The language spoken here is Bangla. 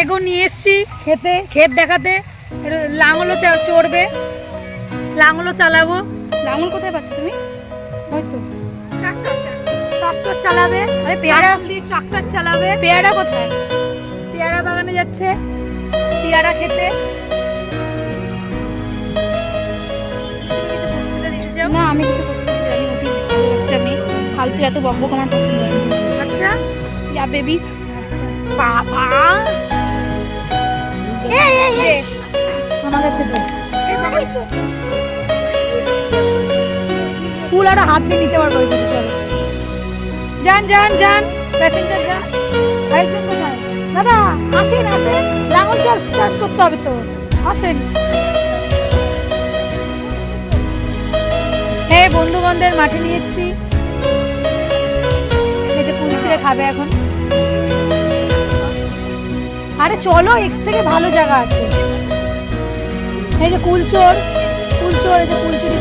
এগো নিয়ে এসছি খেতে ক্ষেত দেখাতে। লাঙলও চড়বে। লাঙলও চালাবো। লাঙল কোথায় পাচ্ছ তুমি? হয়তো ট্রাক্টর? চালাবে। আরে পেয়ারা ট্রাক্টর চালাবে। পেয়ারা কোথায়? পেয়ারা বাগানে যাচ্ছে। পেয়ারা খেতে? না আমি কিছু করতে চাই একটা মেয়ে ফালতু এত বকবক আমার পছন্দ হয় আচ্ছা। ইয়া বেবি আচ্ছা। বাবা! ফুল আর হাত দিয়ে নিতে পারব ওই চলো যান যান যান প্যাসেঞ্জার যান। দাদা, আসেন আসেন। লাঙল চাষ চাষ করতে হবে তো। আসেন। হ্যাঁ বন্ধু বান্ধবের মাঠে নিয়ে এসেছি। যে পুল ছেড়ে খাবে এখন। আরে চলো, এর থেকে ভালো জায়গা আছে। এই যে কুলচোর কুলচোর এই যে কুলচুরি